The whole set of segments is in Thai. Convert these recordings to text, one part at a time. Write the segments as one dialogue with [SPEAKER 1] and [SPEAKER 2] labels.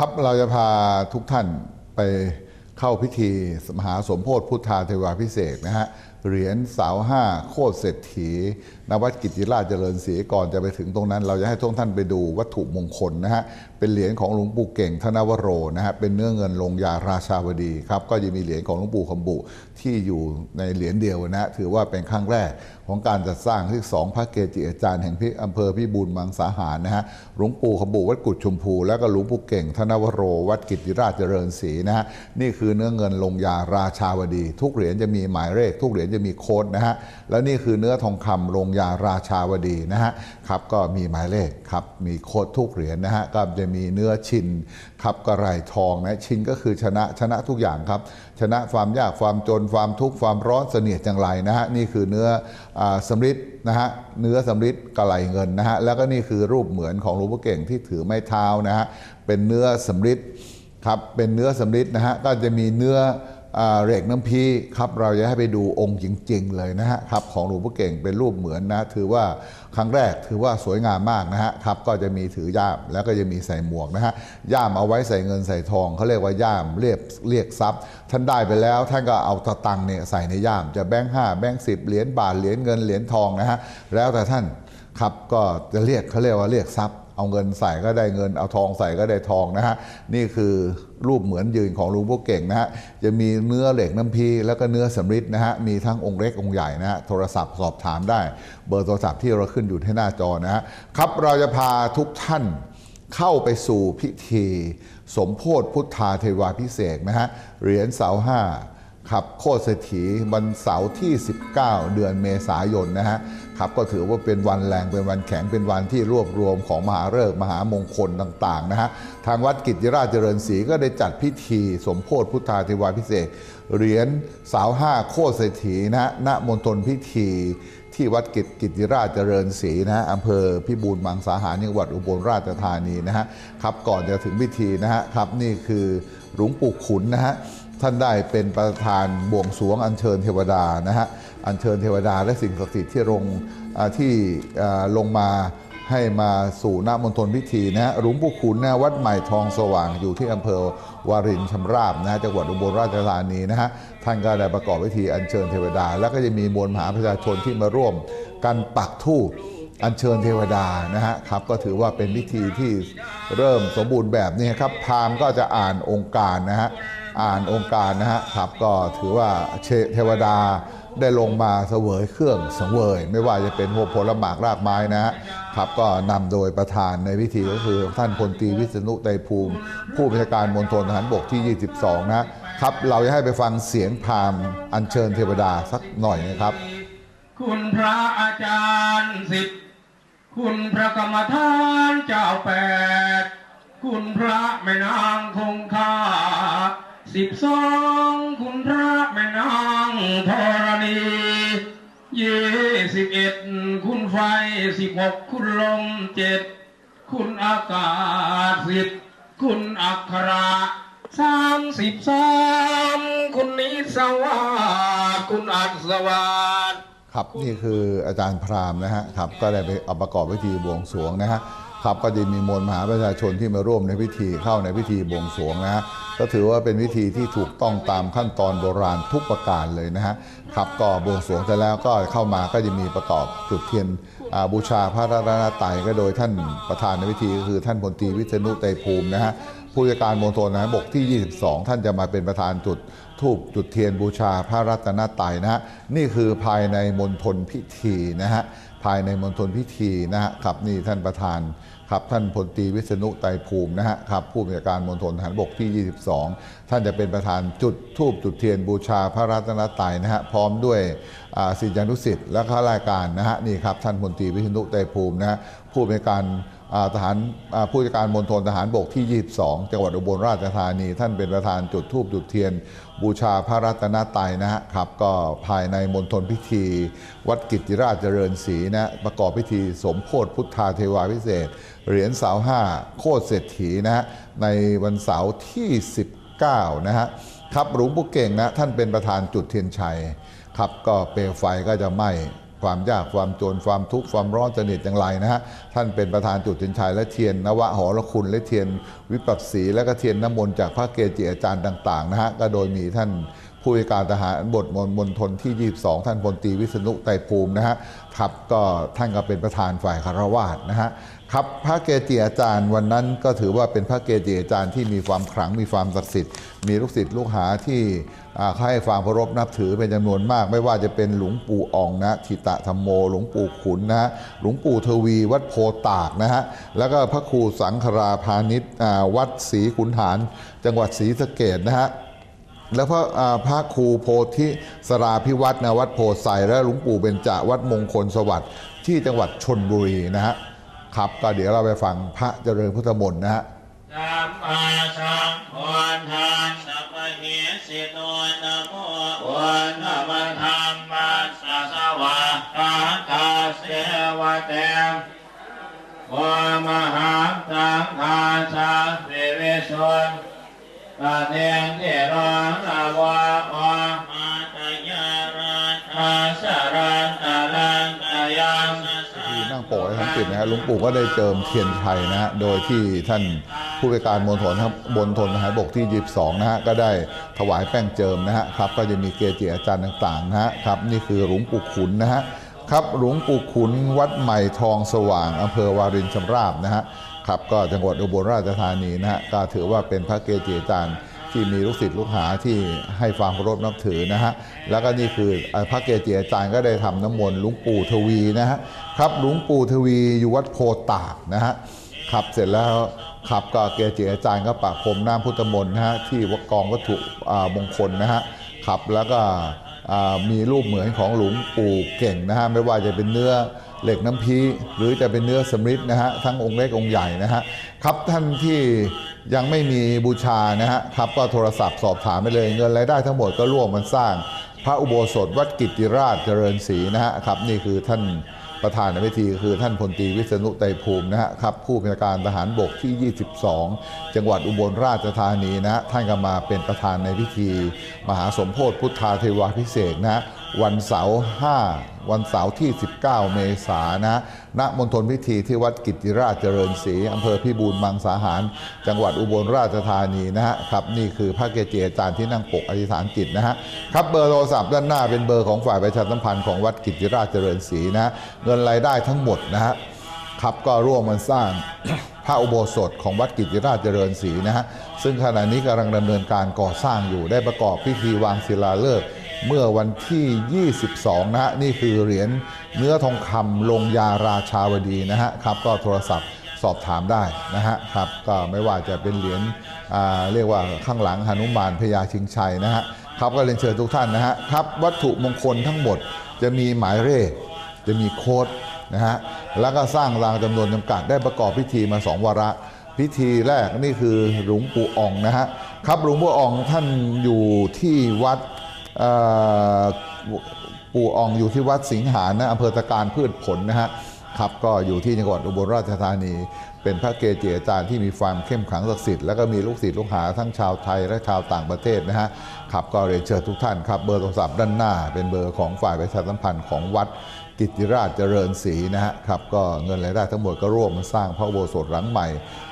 [SPEAKER 1] ครับเราจะพาทุกท่านไปเข้าพิธีมหาสมโพธิพุทธาเทวาพิเศษนะฮะเหรียญสาวห้าโคตรเศรษฐีนวัดกิติราชเจริญศรีก่อนจะไปถึงตรงนั้น เราจะให้ทุกท่านไปดูวัตถุมงคลนะฮะเป็นเหรียญของหลวงปู่เก่งธนวโรนะฮะเป็นเนื้อเงินลงยาราชาวดีครับก็จะมีเหรียญของหลวงปู่คำบุที่อยู่ในเหรียญเดียวนะถือว่าเป็นครั้งแรกของการจัดสร้างที่สองพระเกจิอาจารย์แห่งพิอำเภอพิบูลมังสาหารนะฮะหลวงปู่ขบุวัดกุดชมพู แล้วก็หลวงปู่เก่ง ธนวโร วัดกิติราชเจริญศรีนะฮะนี่คือเนื้อเงินลงยาราชาวดี ทุกเหรียญจะมีหมายเลขทุกเหรียญจะมีโค้ดนะฮะ แล้วนี่คือเนื้อทองคำลงยาราชาวดีนะฮะครับก็มีหมายเลขครับมีโค้ดทุกเหรียญนะฮะก็จะมีเนื้อชินครับกระไรทองนะชินก็คือชนะชนะทุกอย่างครับ ชนะความยากความจนความทุกข์ความร้อนเสนียดจังไรนะฮะนี่คือเนื้ออสำริดนะฮะเนื้อสำริดกระไหลเงินนะฮะแล้วก็นี่คือรูปเหมือนของหลวงพ่อเก่งที่ถือไม้เท้านะฮะเป็นเนื้อสำริดครับเป็นเนื้อสำริดนะฮะก็จะมีเนื้อ เหล็กน้ำพีครับเราจะให้ไปดูองค์จริง ๆ เลยนะฮะครับของหลวงพ่อเก่งเป็นรูปเหมือนนะ ถือว่าครั้งแรกถือว่าสวยงามมากนะฮะครับก็จะมีถือย่ามแล้วก็จะมีใส่หมวกนะฮะย่ามเอาไว้ใส่เงินใส่ทองเขาเรียกว่าย่ามเรียกเรียกทรัพย์ ท่านได้ไปแล้วท่านก็เอาตะตังเนี่ยใส่ในย่ามจะแบงค์ห้าแบงค์สิบเหรียญบาทเหรียญเงินเหรียญทองนะฮะแล้วแต่ท่านครับก็จะเรียกเขาเรียกว่าเรียกทรัพย์ เอาเงินใส่ก็ได้เงิน เอาทองใส่ก็ได้ทองนะฮะ นี่คือรูปเหมือนยืนของหลุงพ่อเก่งนะฮะ จะมีเนื้อเหล็กน้ำพีแล้วก็เนื้อสำริดนะฮะ มีทั้งองค์เล็กองค์ใหญ่นะฮะ โทรศัพท์สอบถามได้ เบอร์โทรศัพท์ที่เราขึ้นอยู่ที่หน้าจอนะฮะ ครับเราจะพาทุกท่านเข้าไปสู่พิธี สมโพธิพุทธาเทวาพิเศษนะฮะ เหรียญเสาห้า ครับโคตรเศรษฐีวันเสาร์ที่ 19 เดือนเมษายนนะฮะครับก็ถือว่าเป็นวันแรงเป็นวันแข็งเป็นวันที่รวบรวมของมหาฤกษ์มหามงคลต่างๆนะฮะทางวัดกิจราชเจริญศรีก็ได้จัดพิธีสมโพธิพุทธาเทวาพิเศษเหรียญสาวห้าโคตรเศรษฐีนะฮะณมณฑลพิธีที่วัดกิจกิติราชเจริญศรีนะฮะอำเภอพิบูลมังสาหารจังหวัดอุบลราชธานีนะฮะครับก่อนจะถึงพิธีนะฮะครับนี่คือหลวงปู่ขุนนะฮะ ท่านได้เป็นประธานบวงสรวงอัญเชิญเทวดานะฮะอัญเชิญเทวดาและสิ่งศักดิ์สิทธิ์ที่ลงที่ลงมาให้มาสู่ณมณฑลพิธีนะฮะหลวงปู่ขุนนะวัดใหม่ทองสว่างอยู่ที่อำเภอวารินชำราบนะฮะจังหวัดอุบลราชธานีนะฮะท่านก็ได้ประกอบพิธีอัญเชิญเทวดา แล้วก็จะมีมวลมหาประชาชนที่มาร่วมกันปักธูปอัญเชิญเทวดานะฮะครับก็ถือว่าเป็นพิธีที่เริ่มสมบูรณ์แบบนี้ครับพราหมณ์ก็จะอ่านองค์การนะฮะ อ่านองค์การนะฮะครับก็ถือว่าเชเทวดาได้ลงมาเสวยเครื่องสังเวย ไม่ว่าจะเป็นหัวผลหมากรากไม้นะครับก็นำโดยประธานในพิธีก็คือท่านพลตรีวิษณุไตภูมิ ผู้บัญชาการมณฑลทหารบกที่ 22 นะครับ เราจะให้ไปฟังเสียงพามอัญเชิญเทวดาสักหน่อยนะครับ
[SPEAKER 2] คุณพระอาจารย์สิทธิ์คุณพระกรรมฐานเจ้าแปดคุณพระแม่นางคงคา สิบสองคุณพระแม่นางธรณียี่สิบเอ็ดคุณไฟสิบหกคุณลมเจ็ดคุณอากาศสิบคุณอักขระสามสิบสามคุณนิสวาคุณอัศวา
[SPEAKER 1] ครับนี่คืออาจารย์พรามนะฮะครับก็ได้ไปเอาประกอบพิธีบวงสรวงนะฮะ ครับก็จะมีมวลมหาประชาชนที่มาร่วมในพิธีเข้าในพิธีบวงสรวงนะฮะก็ถือว่าเป็นพิธีที่ถูกต้องตามขั้นตอนโบราณทุกประการเลยนะฮะครับก็บวงสรวงเสร็จแล้วก็เข้ามาก็จะมีประกอบจุดเทียนบูชาพระรัตนตรัยก็โดยท่านประธานในพิธีก็คือท่านพลตรีวิษณุไตรภูมินะฮะผู้จัดการมณฑลทหารบกที่ 22 ท่านจะมาเป็นประธานจุด ทูบจุดเทียนบูชาพระรัตนตรัยนะฮะนี่คือภายในมณฑลพิธีนะฮะภายในมณฑลพิธีนะฮะครับนี่ท่านประธานครับท่านพลตรีวิษณุไตรภูมินะฮะครับผู้บัญชาการมณฑลทหารบกที่ 22 ท่านจะเป็นประธานจุดทูบจุดเทียนบูชาพระรัตนตรัยนะฮะพร้อมด้วยศิษยานุศิษย์และข้ารายการนะฮะนี่ครับท่านพลตรีวิษณุไตรภูมินะฮะผู้บัญชาการ ทหารผู้จัดการมณฑลทหารบกที่ 22 จังหวัดอุบลราชธานี ท่านเป็นประธานจุดธูปจุดเทียน บูชาพระรัตนตรัยนะฮะครับก็ภายในมณฑลพิธี วัดกิติราชเจริญศรีนะประกอบพิธีสมโพธิพุทธาเทวาพิเศษ เหรียญสาวห้าโคตรเศรษฐีนะฮะในวันเสาร์ที่ 19 นะฮะครับหลวงปู่เก่งนะท่านเป็นประธานจุดเทียนชัยครับก็เปลวไฟก็จะไหม้ ความยากความจนความทุกข์ความร้อนสนิทอย่างไรนะฮะท่านเป็นประธานจุดสินชัยและเทียนนวะหอละคุณและเทียนวิปัสสีและก็เทียนน้ำมนต์จากพระเกจิอาจารย์ต่างๆนะฮะก็โดยมีท่าน ผู้ว่าการทหารบทมณมณฑลที่ 22 ท่านพลตรีวิษณุไตรภูมินะฮะครับก็ท่านก็เป็นประธานฝ่ายคารวาสนะฮะครับพระเกจิอาจารย์วันนั้นก็ถือว่าเป็นพระเกจิอาจารย์ที่มีความขลังมีความศักดิ์สิทธิ์มีลูกศิษย์ลูกหาที่อ่าให้ความเคารพนับถือเป็นจำนวนมาก ไม่ว่าจะเป็นหลวงปู่อ่องนะทิตะธรรมโม หลวงปู่ขุนนะฮะหลวงปู่ทวีวัดโพตากนะฮะแล้วก็พระครูสังฆราพาณิชย์อ่าวัดศรีขุนหาร จังหวัดศรีสะเกดนะฮะ แล้วพระพระครูโพธิสราพิวัตรนวัดโพไซและหลวงปู่เบญจวัดมงคลสวัสดิ์ที่จังหวัดชนบุรีนะฮะครับก็เดี๋ยวเราไปฟังพระเจริญพุทธมนต์นะฮะ
[SPEAKER 3] สัมมาสัมพุทธัสสะเหสิโนนะโมวันนมธรรมัสสะสวะกาตาเสวะเตมวมหังสังฆาสะเวเวสุน ปะเนนเทรังอาวาอมาตยาราชาสารตาลังตยัง
[SPEAKER 1] ที่นั่งโปรดให้ทั้งจิตนะฮะหลวงปู่ก็ได้เจิมเทียนชัยนะฮะโดยที่ท่านผู้ว่าการมณฑลครับบนทนทหารบกที่ 22 นะฮะ ก็ได้ถวายแป้งเจิมนะฮะครับ ก็จะมีเกจิอาจารย์ต่างๆนะฮะครับ นี่คือหลวงปู่ขุนนะฮะครับหลวงปู่ขุนวัดใหม่ทองสว่างอำเภอวารินชำราบนะฮะ ครับก็จังหวัดอุบลราชธานีนะฮะก็ถือว่าเป็นพระเกจิอาจารย์ที่มีลูกศิษย์ลูกหาที่ให้ความเคารพนับถือนะฮะ แล้วก็นี่คือพระเกจิอาจารย์ก็ได้ทำน้ำมนต์หลวงปู่ทวีนะฮะ ครับหลวงปู่ทวีอยู่วัดโพตากนะฮะครับเสร็จแล้วครับก็เกจิอาจารย์ก็ปะพรมน้ำพุทธมนต์นะฮะที่วัดกองวัตถุมงคลนะฮะครับแล้วก็มีรูปเหมือนของหลวงปู่เก่งนะฮะไม่ว่าจะเป็นเนื้อ เหล็กน้ำพีหรือจะเป็นเนื้อสำริดนะฮะทั้งองค์เล็กองค์ใหญ่นะฮะครับท่านที่ยังไม่มีบูชานะฮะครับก็โทรศัพท์สอบถามไปเลยเงินรายได้ทั้งหมดก็ร่วมมันสร้าง พระอุโบสถวัดกิติราชเจริญศรีนะฮะครับนี่คือท่านประธานในพิธีคือท่านพลตรีวิษณุไตรภูมินะฮะครับผู้บัญชาการทหารบกที่ 22 จังหวัดอุบลราชธานีนะฮะท่านก็มาเป็นประธานในพิธี มหาสมโพธิพุทธาเทวาพิเศษนะฮะ วันเสาร์5วันเสาร์ที่ 19 เมษายนนะณมณฑลพิธีที่วัดกิติราชเจริญศรีอำเภอพิบูลมังสาหาร จังหวัดอุบลราชธานีนะฮะครับนี่คือพระเกจิอาจารย์ที่นั่งปกอธิษฐานจิตนะฮะครับเบอร์โทรศัพท์ด้านหน้าเป็นเบอร์ของฝ่ายประชาสัมพันธ์ของวัดกิติราชเจริญศรีนะเงินรายได้ทั้งหมดนะฮะครับก็ร่วมมันสร้างพระอุโบสถของวัดกิตติราชเจริญศรีนะฮะซึ่งขณะนี้กำลังดำเนินการก่อสร้างอยู่ได้ประกอบพิธีวางศิลาฤกษ์ เมื่อวันที่ 22 นะฮะ นี่คือเหรียญเนื้อทองคำลงยาราชาวดีนะฮะครับ ก็โทรศัพท์สอบถามได้นะฮะครับ ก็ไม่ว่าจะเป็นเหรียญเรียกว่าข้างหลังหนุมานพญาชิงชัยนะฮะครับก็เรียนเชิญทุกท่านนะฮะครับวัตถุมงคลทั้งหมดจะมีหมายเลขจะมีโค้ดนะฮะแล้วก็สร้างรางจำนวนจำกัดได้ประกอบพิธีมาสองวาระ พิธีแรกนี่คือหลวงปู่อ่องนะฮะครับหลวงปู่อ่องท่านอยู่ที่วัด ปู่อ่องอยู่ที่วัดสิงหานะอำเภอตะการพืชผลนะฮะครับก็อยู่ที่จังหวัดอุบลราชธานี เป็นพระเกจิอาจารย์ที่มีความเข้มขลังศักดิ์สิทธิ์แล้วก็มีลูกศิษย์ลูกหาทั้งชาวไทยและชาวต่างประเทศนะฮะครับก็เรียนเชิญทุกท่านครับเบอร์โทรศัพท์ด้านหน้า เป็นเบอร์ของฝ่ายประชาสัมพันธ์ของวัดกิติราชเจริญศรีนะฮะครับก็เงินรายได้ทั้งหมดก็ร่วมมาสร้างพระโบสถหลังใหม่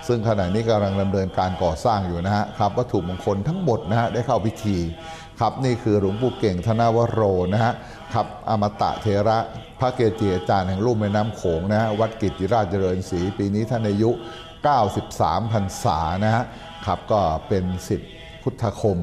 [SPEAKER 1] ซึ่งขณะนี้กำลังดำเนินการก่อสร้างอยู่นะฮะครับวัตถุมงคลทั้งหมดนะฮะได้เข้าพิธี ครับนี่คือหลวงปู่เก่งธนวโรนะฮะครับอมตะเทระพระเกจิอาจารย์แห่งลุ่มแม่น้ำโขงนะฮะวัดกิติราชเจริญศรีปีนี้ท่านอายุ 93พรรษานะฮะครับก็เป็นสิทธิพุทธคม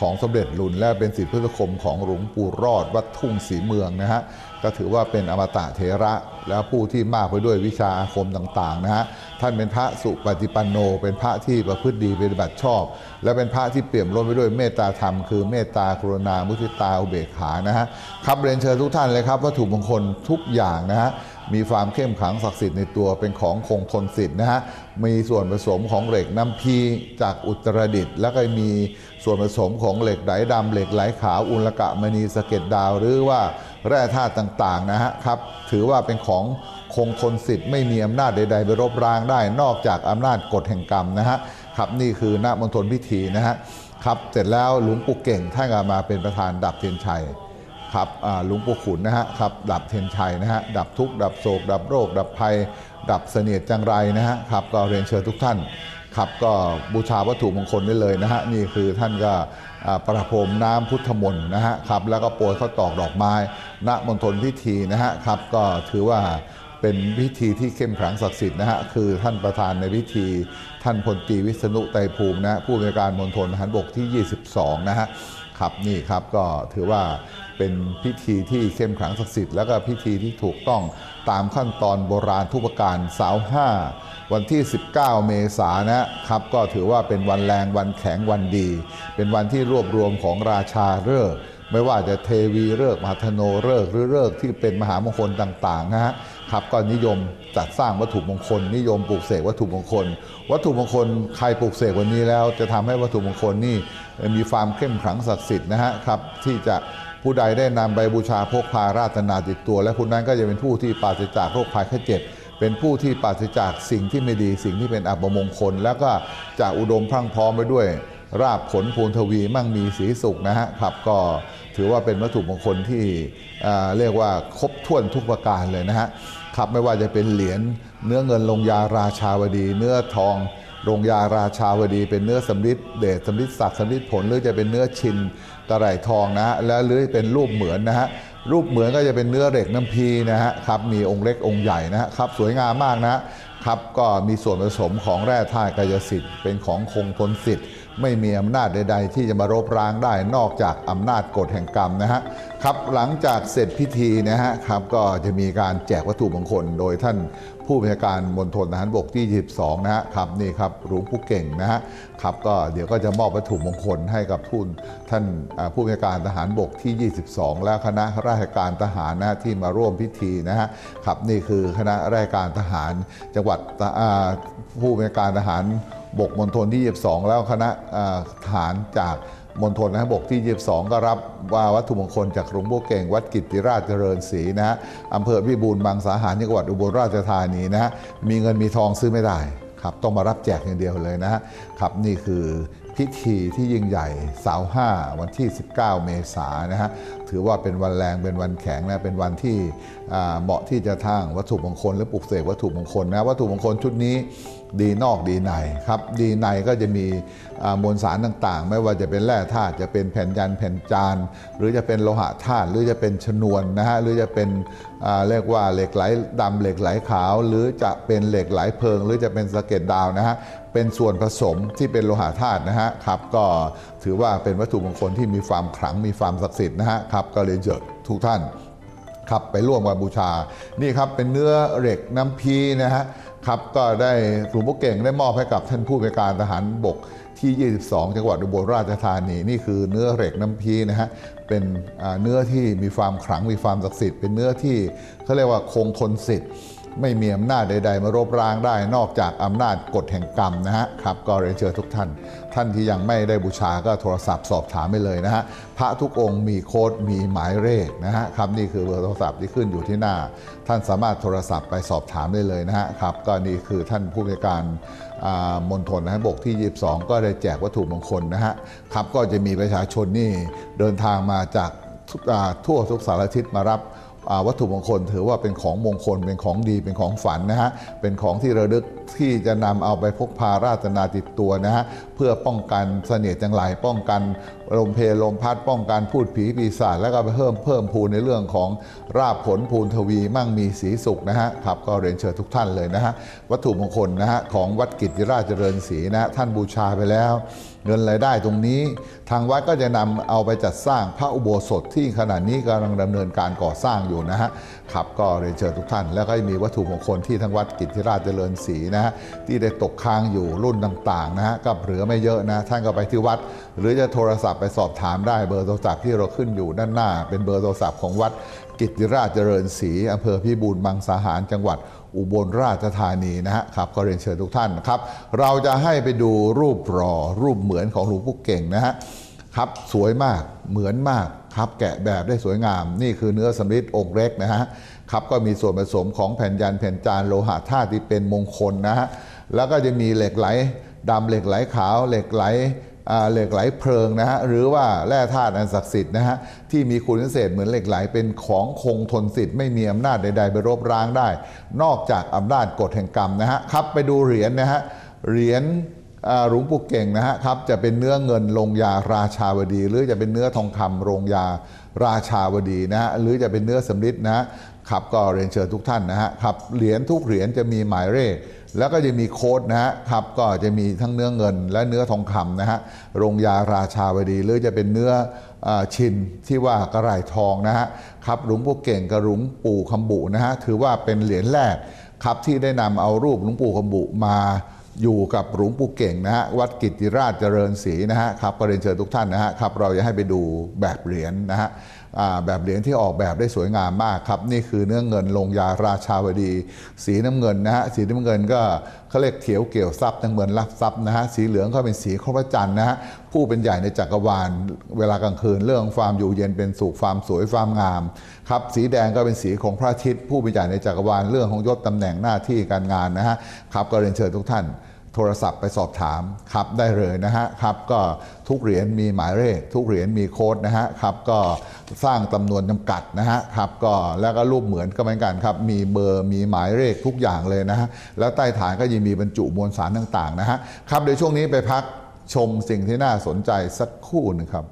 [SPEAKER 1] ของสมเด็จหลุนและเป็นสิทธิพุทธคมของหลวงปู่รอดวัดทุ่งศรีเมืองนะฮะก็ถือว่าเป็นอมตะเทระ และผู้ที่มากไปด้วยวิชาอาคมต่างๆนะฮะท่านเป็นพระสุปฏิปันโน เป็นพระที่ประพฤติดีปฏิบัติชอบ และเป็นพระที่เปี่ยมล้นไปด้วยเมตตาธรรมคือเมตตากรุณามุทิตาอุเบกขานะฮะครับเรียนเชิญทุกท่านเลยครับวัตถุมงคลทุกอย่างนะฮะ มีความเข้มขังศักดิ์สิทธิ์ในตัวเป็นของคงทนสิทธิ์นะฮะ มีส่วนผสมของเหล็กน้ำพีจากอุตรดิตถ์แล้วก็มีส่วนผสมของเหล็กไหลดำเหล็กไหลขาวอุลกะมณีสะเก็ดดาวหรือว่าแร่ธาตุต่างๆนะฮะครับถือว่าเป็นของคงทนสิทธิ์ไม่มีอำนาจใด ๆ ไปรบรางได้นอกจากอำนาจกฎแห่งกรรมนะฮะครับนี่คือณมณฑลพิธีนะฮะครับเสร็จแล้วหลวงปู่เก่งท่านก็มาเป็นประธานดับเทียนชัย ครับหลวงปู่ขุนนะฮะครับดับเทียนชัยนะฮะดับทุกข์ดับโศก ดับโรค ดับภัย ดับเสนียดจังไรนะฮะครับก็เรียนเชิญทุกท่านครับก็บูชาวัตถุมงคลได้เลยนะฮะนี่คือท่านก็ประพรมน้ำพุทธมนต์นะฮะครับแล้วก็โปรยข้าวตอกดอกไม้ณมณฑลพิธีนะฮะครับก็ถือว่าเป็นพิธีที่เข้มขลังศักดิ์สิทธิ์นะฮะคือท่านประธานในพิธี ท่านพลตรีวิษณุไตรภูมินะผู้อำนการมณฑลทหารบกที่ 22 นะฮะ ครับนี่ครับก็ถือว่าเป็นพิธีที่เข้มขลังศักดิ์สิทธิ์แล้วก็พิธีที่ถูกต้องตามขั้นตอนโบราณทุกประการเสาร์ห้าวันที่ 19 เมษายนนะครับก็ถือว่าเป็นวันแรงวันแข็งวันดี เป็นวันที่รวบรวมของราชาฤกษ์ไม่ว่าจะเทวีฤกษ์มหาธโนฤกษ์หรือฤกษ์ที่เป็นมหามงคลต่างๆนะฮะ ครับก็นิยมจัดสร้างวัตถุมงคล นิยมปลูกเสกวัตถุมงคล วัตถุมงคลใครปลูกเสกวันนี้แล้ว จะทำให้วัตถุมงคลนี่มีความเข้มขลังศักดิ์สิทธิ์นะฮะครับที่จะผู้ใดได้นำไปบูชาพกพาราตนาติดตัว และผู้นั้นก็จะเป็นผู้ที่ปราศจากโรคภัยไข้เจ็บเป็นผู้ที่ปราศจากสิ่งที่ไม่ดีสิ่งที่เป็นอัปมงคล แล้วก็จะอุดมพรั่งพร้อมไปด้วย ราบผลภูนทวีมั่งมีสีสุขนะฮะครับก็ ถือว่าเป็นวัตถุมงคลที่เรียกว่าครบถ้วนทุกประการเลยนะฮะครับไม่ว่าจะเป็นเหรียญเนื้อเงินลงยาราชาวดี เนื้อทองลงยาราชาวดี เป็นเนื้อสำริดเดชสำริดศักดิ์สำริดผลหรือจะเป็นเนื้อชินกระไรทองนะฮะแล้วหรือเป็นรูปเหมือนนะฮะรูปเหมือนก็จะเป็นเนื้อเหล็กน้ำพีนะฮะครับมีองค์เล็กองค์ใหญ่นะครับสวยงามมากนะครับก็มีส่วนผสมของแร่ธาตุกายสิทธิ์เป็นของคงทนสิทธิ์ ไม่มีอำนาจใด ๆ ที่จะมารบร้างได้นอกจากอำนาจกฎแห่งกรรมนะฮะครับหลังจากเสร็จพิธีนะฮะครับก็จะมีการแจกวัตถุมงคล โดยท่านผู้บัญชาการมณฑลทหารบกที่ 22 นะฮะครับนี่ครับหลวงปู่เก่งนะฮะครับก็เดี๋ยวก็จะมอบวัตถุมงคลให้กับทุนท่านผู้บัญชาการทหารบกที่ 22 และคณะราชการทหารนะที่มาร่วมพิธีนะฮะครับนี่คือคณะราชการทหารจังหวัดผู้บัญชาการทหาร บกมณฑลที่ 22 แล้วคณะอ่าทหารจากมณฑลนะบกที่ 22 ก็รับว่าวัตถุมงคลจากหลวงพ่อเก่ง วัดกิติราชเจริญศรีนะฮะอำเภอพิบูลบางสาหารจังหวัดอุบลราชธานีนะฮะมีเงินมีทองซื้อไม่ได้ครับต้องมารับแจกอย่างเดียวเลยนะฮะครับนี่คือพิธีที่ยิ่งใหญ่สาร์ห้าวันที่ 19 เมษายนนะฮะถือว่าเป็นวันแรงเป็นวันแข็งนะเป็นวันที่เหมาะที่จะทางวัตถุมงคลหรือปลุกเสกวัตถุมงคลนะวัตถุมงคลชุดนี้ ดีนอกดีในครับดีในก็จะมีมวลสารต่างๆ ไม่ว่าจะเป็นแร่ธาตุจะเป็นแผ่นยันแผ่นจาน หรือจะเป็นโลหะธาตุหรือจะเป็นชนวนนะฮะหรือจะเป็นเรียกว่าเหล็กไหลดำเหล็กไหลขาว หรือจะเป็นเหล็กไหลเพลิง หรือจะเป็นสะเก็ดดาวนะฮะเป็นส่วนผสมที่เป็นโลหะธาตุนะฮะครับก็ถือว่าเป็นวัตถุมงคลที่มีความขลังมีความศักดิ์สิทธิ์นะฮะครับก็เรียนเชิญทุกท่านครับไปร่วมกันบูชา นี่ครับเป็นเนื้อเหล็กน้ำพีนะฮะ ครับก็ได้หลวงพ่อเก่งได้มอบให้กับท่านผู้บริการทหารบกที่ 22 จังหวัดอุบลราชธานีนี่คือเนื้อเหล็กน้ำพีนะฮะเป็นเนื้อที่มีความขลังมีความศักดิ์สิทธิ์เป็นเนื้อที่เขาเรียกว่าคงทนสิทธิ์ ไม่มีอำนาจใด ๆ มารบร้างได้นอกจากอำนาจกฎแห่งกรรมนะฮะครับก็เรียนเชิญทุกท่าน ท่านที่ยังไม่ได้บูชาก็โทรศัพท์สอบถามไปเลยนะฮะพระทุกองค์มีโค้ดมีหมายเลขนะฮะครับนี่คือเบอร์โทรศัพท์ที่ขึ้นอยู่ที่หน้า ท่านสามารถโทรศัพท์ไปสอบถามได้เลยนะฮะครับก็นี่คือท่านผู้บริการมณฑลนะฮะบกที่ 22 ก็ได้แจกวัตถุมงคลนะฮะครับก็จะมีประชาชนนี่เดินทางมาจากทั่วทุกสารทิศมารับ วัตถุมงคล ถือว่าเป็นของมงคล เป็นของดีเป็นของฝันนะฮะเป็นของที่ระลึกที่จะนำเอาไปพกพาราตนาติดตัวนะฮะเพื่อป้องกันเสน่ห์จังไหลป้องกันลมเพลลมพัดป้องกันพูดผีปีศาจแล้วก็ไปเพิ่มเพิ่มพูนในเรื่องของราบผลภูนทวีมั่งมีสีสุขนะฮะครับก็เรียนเชิญทุกท่านเลยนะฮะวัตถุมงคลนะฮะของวัดกิติราชเจริญศรีนะท่านบูชาไปแล้ว เงินรายได้ตรงนี้ ทางวัดก็จะนำเอาไปจัดสร้างพระอุโบสถที่ขณะนี้กำลังดำเนินการก่อสร้างอยู่นะฮะครับก็เรียนเชิญทุกท่าน แล้วก็มีวัตถุมงคลที่ทางวัดกิติราชเจริญศรีนะฮะที่ได้ตกค้างอยู่รุ่นต่างๆนะฮะก็เหลือไม่เยอะนะ ท่านก็ไปที่วัด หรือจะโทรศัพท์ไปสอบถามได้เบอร์โทรศัพท์ที่เราขึ้นอยู่ด้านหน้า เป็นเบอร์โทรศัพท์ของวัด กิติราชเจริญศรีอำเภอพิบูลมังสาหารจังหวัดอุบลราชธานีนะฮะครับก็เรียนเชิญทุกท่านนะครับ เราจะให้ไปดูรูปรอรูปเหมือนของหลวงปู่เก่งนะฮะครับสวยมากเหมือนมากครับแกะแบบได้สวยงาม นี่คือเนื้อสำริดองค์เล็กนะฮะครับก็มีส่วนผสมของแผ่นยันแผ่นจานโลหะธาตุที่เป็นมงคลนะฮะแล้วก็จะมีเหล็กไหลดำเหล็กไหลขาวเหล็กไหล เหล็กไหลเพลิงนะฮะหรือว่าแร่ธาตุอันศักดิ์สิทธิ์นะฮะที่มีคุณพิเศษเหมือนเหล็กไหลเป็นของคงทนสิทธิ์ไม่มีอำนาจใด ๆ ไปรบร้างได้ นอกจากอำนาจกฎแห่งกรรมนะฮะครับไปดูเหรียญนะฮะเหรียญอ่าหลวงปู่เก่งนะฮะครับจะเป็นเนื้อเงินลงยาราชาวดี หรือจะเป็นเนื้อทองคำลงยาราชาวดีนะฮะหรือจะเป็นเนื้อสำริดนะฮะครับก็เรียนเชิญทุกท่านนะฮะครับเหรียญทุกเหรียญจะมีหมายเลข แล้วก็จะมีโค้ดนะฮะครับก็จะมีทั้งเนื้อเงิน และเนื้อทองคำนะฮะลงยาราชาวดี หรือจะเป็นเนื้ออชินที่ว่ากระไรทองนะฮะครับหลวงปู่เก่งกับหลวงปู่คำบุนะฮะถือว่าเป็นเหรียญแรกครับที่ได้นำเอารูปหลวงปู่คำบุมาอยู่กับหลวงปู่เก่งนะฮะวัดกิติราชเจริญศรีนะฮะครับก็เรียนเชิญทุกท่านนะฮะครับเราจะให้ไปดูแบบเหรียญนะฮะ แบบเหรียญที่ออกแบบได้สวยงามมากครับ นี่คือเนื้อเงินลงยาราชาวดี สีน้ำเงินนะฮะสีน้ำเงินก็เขาเรียกเขียวเกี่ยวทรัพย์น้ำเงินรับทรัพย์นะฮะสีเหลืองก็เป็นสีของพระจันทร์นะฮะผู้เป็นใหญ่ในจักรวาลเวลากลางคืนเรื่องความอยู่เย็นเป็นสุขความสวยความงามครับสีแดงก็เป็นสีของพระอาทิตย์ผู้เป็นใหญ่ในจักรวาลเรื่องของยศตำแหน่งหน้าที่การงานนะฮะครับก็เรียนเชิญทุกท่าน โทรศัพท์ไปสอบถามครับได้เลยนะฮะครับก็ทุกเหรียญมีหมายเลขทุกเหรียญมีโค้ดนะฮะครับก็สร้างจำนวนจำกัดนะฮะครับก็แล้วก็รูปเหมือนก็เหมือนกันครับมีเบอร์มีหมายเลขทุกอย่างเลยนะฮะแล้วใต้ฐานก็ยังมีบรรจุมวลสารต่างๆนะฮะครับเดี๋ยวช่วงนี้ไปพักชมสิ่งที่น่าสนใจสักครู่นึงครับ